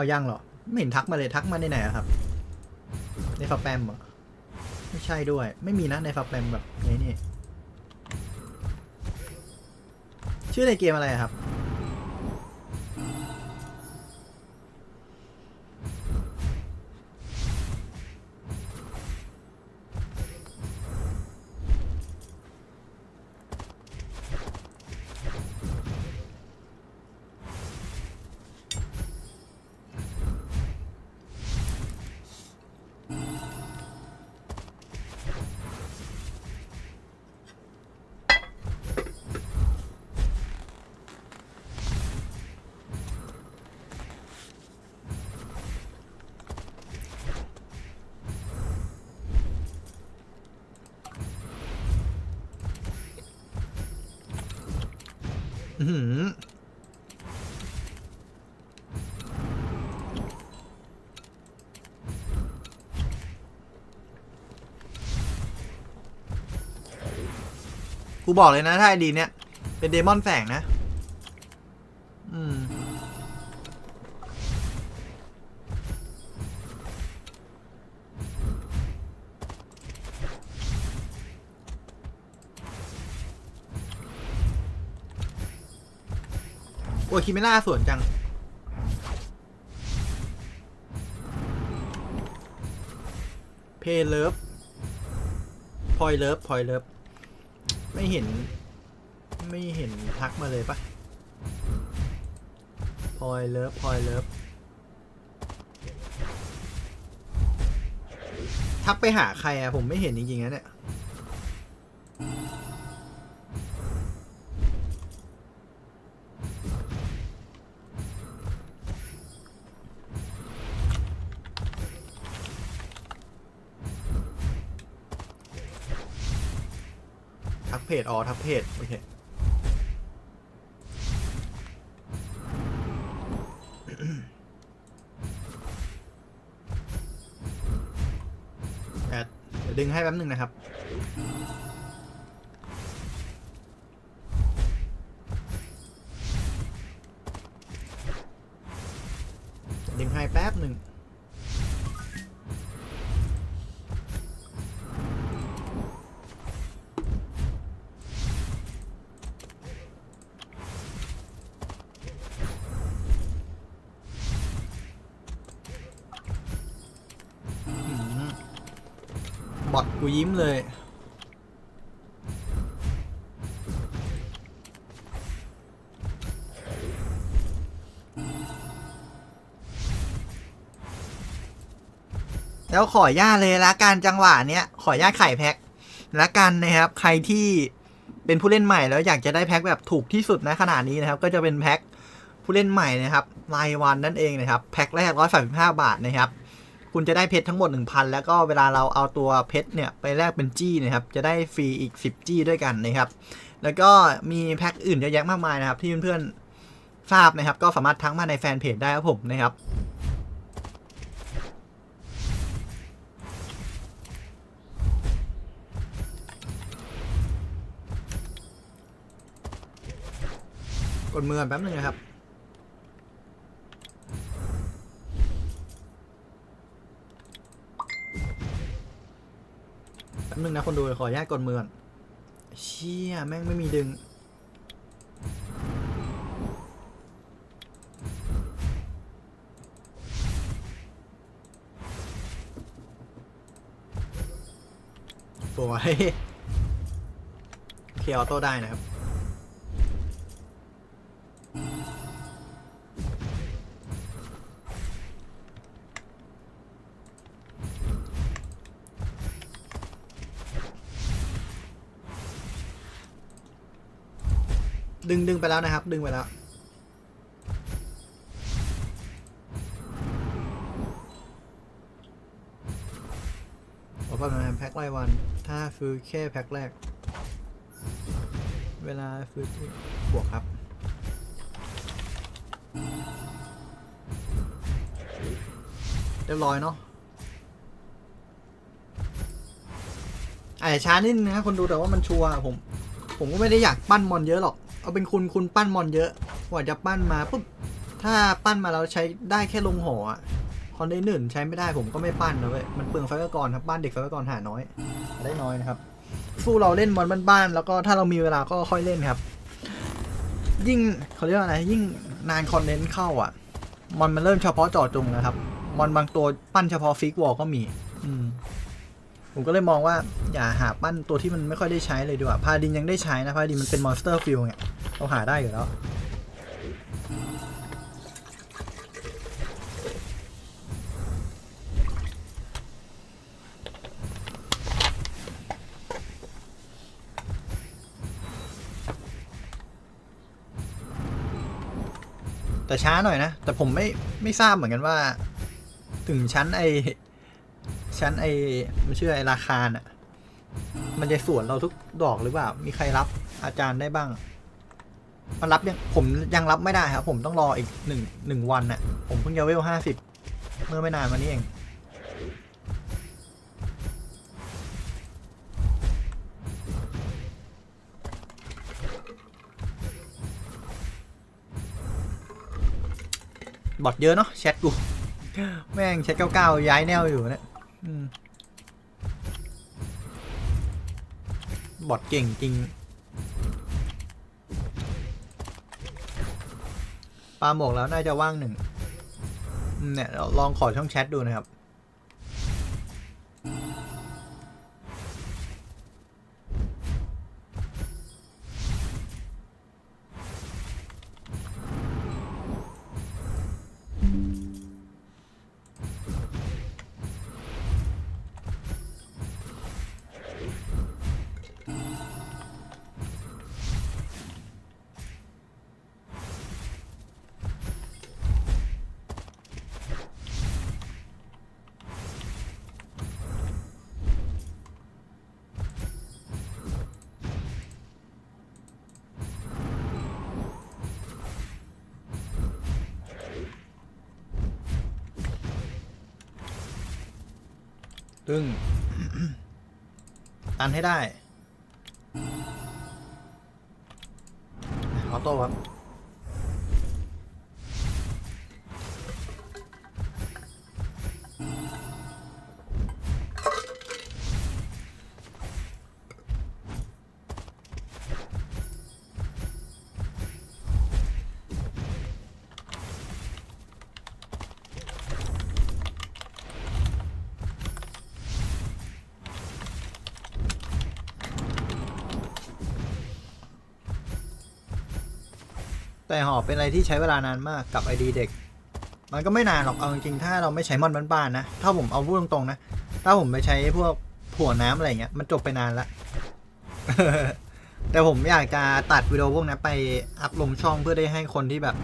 เอายังเหรอ ไม่เห็นทักมาเลยทักมาในไหนอะครับ ในฟับแปมเหรอ ไม่ใช่ด้วย ไม่มีนะในฟับแปมแบบนี้นี่ ชื่อในเกมอะไรครับ กูบอกเลยนะ ถ้าไอดีเนี้ยเป็นเดมอนแฝงนะ โอ้ยคิเมล่าสวนจัง เพเลิฟพอยเลิฟพอยเลิฟไม่เห็น ไม่เห็นทักมาเลยปะพอยเลิฟพอยเลิฟทักไปหาใครอะผมไม่เห็นจริงๆนะเนี่ย เพจอ๋อทับเพจโอเคแอดเดี๋ยวดึงให้แป๊บหนึ่งนะครับ บอทกูยิ้มเลย แล้วขอย่าตเลยละกันจังหวะเนี้ย ขอย่าตไข่แพ็คละกันนะครับ ใครที่เป็นผู้เล่นใหม่แล้วอยากจะได้แพ็คแบบถูกที่สุดนะขนาดนี้นะครับ ก็จะเป็นแพ็คผู้เล่นใหม่นะครับรายวันนั่นเองนะครับ แพ็คแรกร้อยสาสิบห้าบาทนะครับ คุณจะได้เพชรทั้งหมด 1,000 แล้วก็เวลาเราเอาตัวเพชรเนี่ยไปแลกเป็นจี้นะครับ จะได้ฟรีอีก 10 จี้ด้วยกันนะครับ แล้วก็มีแพ็คอื่นเยอะแยะมากมายนะครับ ที่เพื่อนๆทราบนะครับ ก็สามารถทักมาในแฟนเพจได้ครับผมนะครับกดมือแป๊บนึงนะครับ แป๊บ นึงนะคนดูขออนุญาตกดมือก่อนเชี่ยแม่งไม่มีดึง สวย เคลียร์ออโต้ได้นะครับ ดึงดึงไปแล้วนะครับ ดึงไปแล้ว ขอประมาแพ็ครายวัน ถ้าซื้อแค่แพ็คแรก เวลาซื้อบวกครับเรียบร้อยเนาะอาจจะช้านิดนึงนะคนดูแต่ว่ามันชัวร์ผม ผมก็ไม่ได้อยากปั้นมอนเยอะหรอก เอาเป็นคุณคุณปั้นมอนเยอะกว่าจะปั้นมาปุ๊บถ้าปั้นมาแล้วใช้ได้แค่ลงหออคอนเดนหนึ่งใช้ไม่ได้ผมก็ไม่ปั้นนะเว้ยมันเปลืองไฟเบอร์กรครับบ้านเด็กไฟเบอร์กรหาน้อย ได้น้อยนะครับสู้เราเล่นมอนบ้านๆแล้วก็ถ้าเรามีเวลาก็ค่อยเล่นครับ ยิ่งเขาเรียกว่าอะไรยิ่งนานคอนเทนต์เข้าอะมอนมันเริ่มเฉพาะเจาะจงนะครับมอนบางตัวปั้นเฉพาะฟิกวอลก็มี อืม ผมก็เลยมองว่าอย่าหาปั้นตัวที่มันไม่ค่อยได้ใช้เลยดีกว่าพาดินยังได้ใช้นะพาดินมันเป็นมอนสเตอร์ฟิลไงเราหาได้อยู่แล้วแต่ช้าหน่อยนะ แต่ผมไม่ไม่ทราบเหมือนกันว่า ถึงชั้นไอ ชั้นไอมันชื่อไอราคาน่ะ มันจะสวนเราทุกดอกหรือเปล่า มีใครรับอาจารย์ได้บ้าง มันรับยังผมยังรับไม่ได้ครับ ผมต้องรออีกหนึ่งหนึ่งวันน่ะ ผมเพิ่งจะเวลห้าสิบเมื่อไม่นานมานี้เองบอทเยอะเนาะแชทกู แม่งแชทเก้าเก้าย้ายแนวอยู่เนี่ย บอดเก่งจริง ปลาหมกแล้วน่าจะว่างหนึ่ง เนี่ยเราลองขอช่องแชทดูนะครับ ตึงตันให้ได้ออโต้ครับ แต่หอบเป็นอะไรที่ใช้เวลานานมากกับไอดีเด็ก มันก็ไม่นานหรอกเอาจริงๆถ้าเราไม่ใช้มอนบ้านๆนะ ถ้าผมเอาพูดตรงๆนะ ถ้าผมไปใช้พวกผัวน้ำอะไรเงี้ยมันจบไปนานละแต่ผมอยากจะตัดวิดีโอพวกนั้นไปอัพลงช่องเพื่อได้ให้คนที่แบบ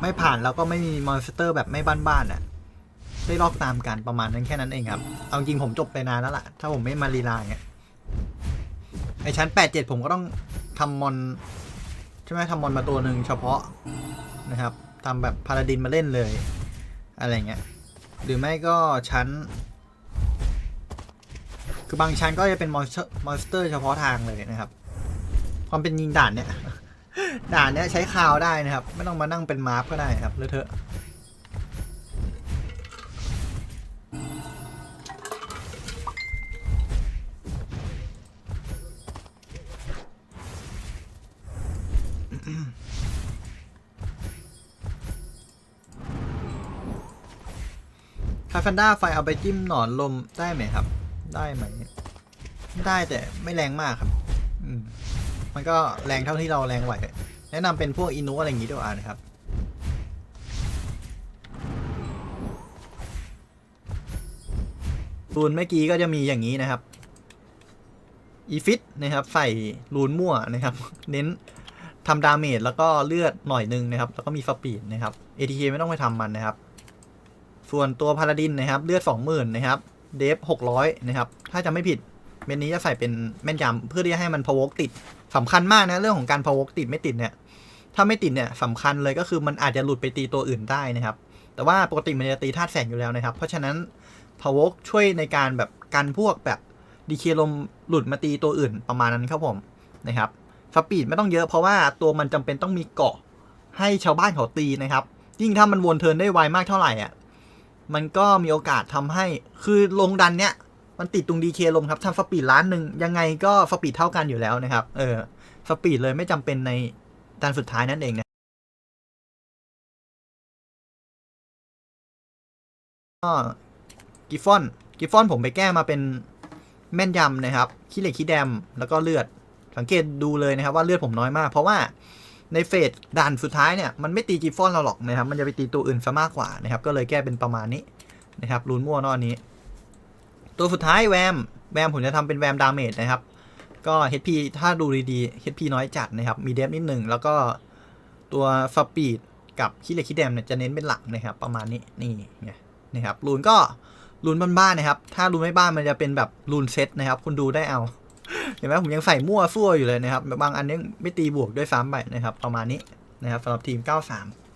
ไม่ผ่านแล้วก็ไม่มีมอนสเตอร์แบบไม่บ้านๆอะได้ลอกตามกันประมาณนั้นแค่นั้นเองครับ เอาจริงผมจบไปนานแล้วล่ะ ถ้าผมไม่มาลีลาเงี้ยไอชั้นแปดเจ็ดผมก็ต้องทำมอน ใช่ไหมทำมอนมาตัวหนึ่งเฉพาะนะครับทำแบบพาราดินมาเล่นเลย อะไรเงี้ยหรือไม่ก็ชั้น คือบางชั้นก็จะเป็นมอนสเตอร์มอนสเตอร์เฉพาะทางเลยนะครับ ความเป็นยิงด่านเนี่ยด่านเนี้ยใช้คาวได้นะครับ ไม่ต้องมานั่งเป็นมาร์ฟก็ได้ครับเลอะเทอะ คาฟันด้าไฟเอาไปจิ้มหนอนลมได้ไหมครับ ได้ไหมได้แต่ไม่แรงมากครับ อืมมันก็แรงเท่าที่เราแรงไหว แนะนำเป็นพวกอินุอะไรอย่างงี้ดีกว่านะครับรูนเมื่อกี้ก็จะมีอย่างนี้นะครับ อีฟิตนะครับ ใส่รูนมั่วนะครับ เน้น ทำดาเมจแล้วก็เลือดหน่อยนึงนะครับ แล้วก็มีสปีดนะครับ ATK ไม่ต้องไปทำมันนะครับ ส่วนตัวพาราดินนะครับ เลือด 20,000นะครับ เดฟ600นะครับ ถ้าจะไม่ผิดเมนนี้จะใส่เป็นแม่นยำเพื่อที่จะให้มันพวกติดสำคัญมากนะเรื่องของการพวกติดไม่ติดเนี่ย ถ้าไม่ติดเนี่ยสำคัญเลยก็คือมันอาจจะหลุดไปตีตัวอื่นได้นะครับ แต่ว่าปกติมันจะตีธาตุแสงอยู่แล้วนะครับ เพราะฉะนั้นพวกช่วยในการแบบกันพวกแบบดีเคลมหลุดมาตีตัวอื่นประมาณนั้นครับผมนะครับ ปีดไม่ต้องเยอะเพราะว่าตัวมันจำเป็นต้องมีเกาะให้ชาวบ้านเขาตีนะครับ ยิ่งถ้ามันวนเทินได้ไวมากเท่าไหร่อะมันก็มีโอกาสทำให้คือลงดันเนี้ยมันติดตรงดีเคลงครับทำสปีดล้านหนึ่งยังไงก็สปีดเท่ากันอยู่แล้วนะครับ เออสปีดเลยไม่จำเป็นในดันสุดท้ายนั่นเองนะก็กิฟฟอนกิฟฟอนผมไปแก้มาเป็นแม่นยำนะครับขี้เหล็กขี้แดมแล้วก็เลือด สังเกตดูเลยนะครับว่าเลือดผมน้อยมาก เพราะว่าในเฟสด่านสุดท้ายเนี่ยมันไม่ตีกิฟอนเราหรอกนะครับมันจะไปตีตัวอื่นซะมากกว่านะครับก็เลยแก้เป็นประมาณนี้นะครับรูนมั่วนอนนี้ ตัวสุดท้ายแวมแวมผมจะทำเป็นแวมดาเมจนะครับก็ HP ถ้าดูดีๆ HP น้อยจัดนะครับมีเดฟนิดหนึ่งแล้วก็ตัวสปีดกับขี้เหล็กขี้แดมเนี่ยจะเน้นเป็นหลักนะครับประมาณนี้นี่ไงนะครับรูนก็รูนบ้านๆนะครับ ถ้ารูนไม่บ้านมันจะเป็นแบบรูนเซตนะครับ คุณดูได้เอา เห็นไหมผมยังใส่มั่วซั่วอยู่เลยนะครับ บางอันยังไม่ตีบวกด้วยซ้ำไปนะครับ ประมาณนี้นะครับสำหรับทีม 93